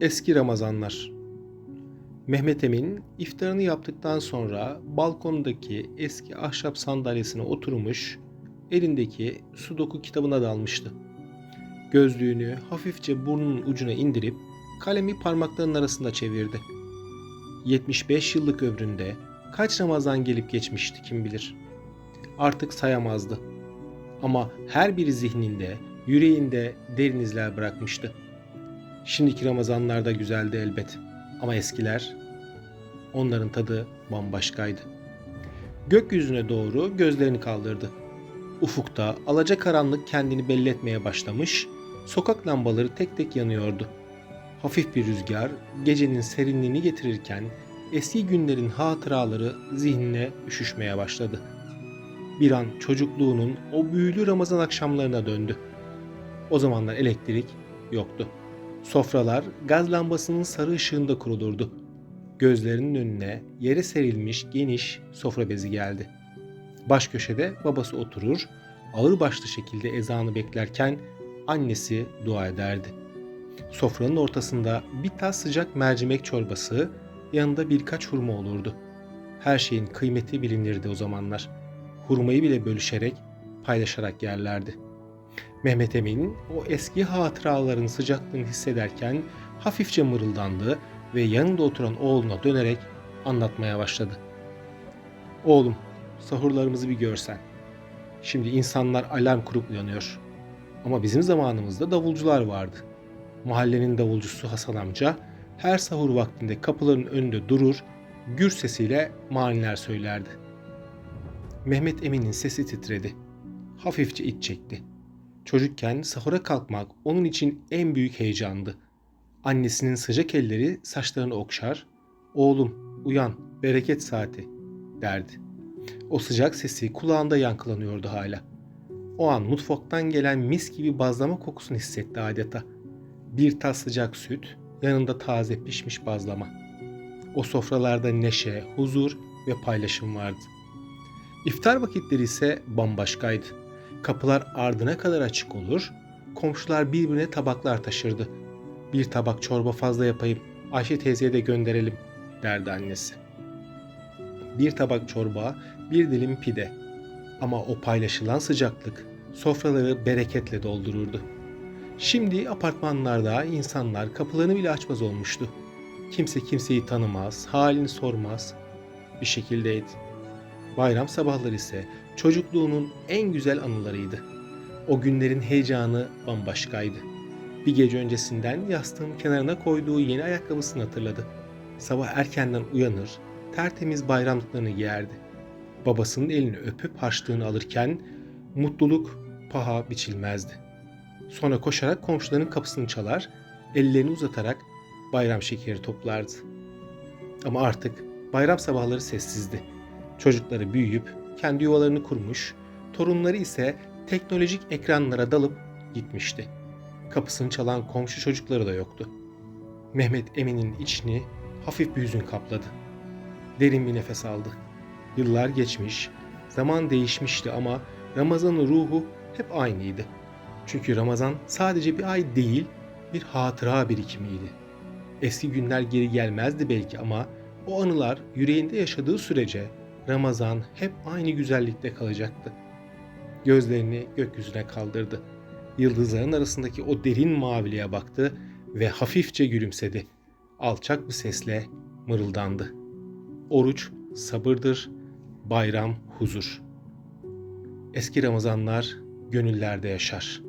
Eski Ramazanlar Mehmet Emin iftarını yaptıktan sonra balkondaki eski ahşap sandalyesine oturmuş, elindeki sudoku kitabına dalmıştı. Gözlüğünü hafifçe burnunun ucuna indirip kalemi parmaklarının arasında çevirdi. 75 yıllık ömründe kaç Ramazan gelip geçmişti kim bilir. Artık sayamazdı. Ama her biri zihninde, yüreğinde derin izler bırakmıştı. Şimdiki Ramazanlar da güzeldi elbet. Ama eskiler, onların tadı bambaşkaydı. Gökyüzüne doğru gözlerini kaldırdı. Ufukta alacakaranlık kendini belli etmeye başlamış, sokak lambaları tek tek yanıyordu. Hafif bir rüzgar gecenin serinliğini getirirken eski günlerin hatıraları zihnine üşüşmeye başladı. Bir an çocukluğunun o büyülü Ramazan akşamlarına döndü. O zamanlar elektrik yoktu. Sofralar gaz lambasının sarı ışığında kurulurdu. Gözlerinin önüne yere serilmiş geniş sofra bezi geldi. Baş köşede babası oturur, ağır başlı şekilde ezanı beklerken annesi dua ederdi. Sofranın ortasında bir tas sıcak mercimek çorbası, yanında birkaç hurma olurdu. Her şeyin kıymeti bilinirdi o zamanlar. Hurmayı bile bölüşerek, paylaşarak yerlerdi. Mehmet Emin o eski hatıraların sıcaklığını hissederken hafifçe mırıldandı ve yanında oturan oğluna dönerek anlatmaya başladı. Oğlum, sahurlarımızı bir görsen. Şimdi insanlar alarm kurup uyanıyor. Ama bizim zamanımızda davulcular vardı. Mahallenin davulcusu Hasan amca her sahur vaktinde kapıların önünde durur, gür sesiyle maniler söylerdi. Mehmet Emin'in sesi titredi. Hafifçe iç çekti. Çocukken sahura kalkmak onun için en büyük heyecandı. Annesinin sıcak elleri saçlarını okşar, "Oğlum, uyan, bereket saati." derdi. O sıcak sesi kulağında yankılanıyordu hala. O an mutfaktan gelen mis gibi bazlama kokusunu hissetti adeta. Bir tas sıcak süt, yanında taze pişmiş bazlama. O sofralarda neşe, huzur ve paylaşım vardı. İftar vakitleri ise bambaşkaydı. Kapılar ardına kadar açık olur, komşular birbirine tabaklar taşırdı. Bir tabak çorba fazla yapayım, Ayşe teyzeye de gönderelim derdi annesi. Bir tabak çorba, bir dilim pide. Ama o paylaşılan sıcaklık sofraları bereketle doldururdu. Şimdi apartmanlarda insanlar kapılarını bile açmaz olmuştu. Kimse kimseyi tanımaz, halini sormaz. Bir şekildeydi. Bayram sabahları ise çocukluğunun en güzel anılarıydı. O günlerin heyecanı bambaşkaydı. Bir gece öncesinden yastığın kenarına koyduğu yeni ayakkabısını hatırladı. Sabah erkenden uyanır, tertemiz bayramlıklarını giyerdi. Babasının elini öpüp harçlığını alırken mutluluk paha biçilmezdi. Sonra koşarak komşuların kapısını çalar, ellerini uzatarak bayram şekeri toplardı. Ama artık bayram sabahları sessizdi. Çocukları büyüyüp kendi yuvalarını kurmuş, torunları ise teknolojik ekranlara dalıp gitmişti. Kapısını çalan komşu çocukları da yoktu. Mehmet Emin'in içini hafif bir hüzün kapladı. Derin bir nefes aldı. Yıllar geçmiş, zaman değişmişti ama Ramazan'ın ruhu hep aynıydı. Çünkü Ramazan sadece bir ay değil, bir hatıra birikimiydi. Eski günler geri gelmezdi belki ama o anılar yüreğinde yaşadığı sürece Ramazan hep aynı güzellikte kalacaktı. Gözlerini gökyüzüne kaldırdı. Yıldızların arasındaki o derin maviliğe baktı ve hafifçe gülümsedi. Alçak bir sesle mırıldandı. Oruç sabırdır, bayram huzur. Eski Ramazanlar gönüllerde yaşar.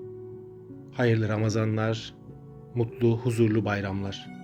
Hayırlı Ramazanlar, mutlu, huzurlu bayramlar.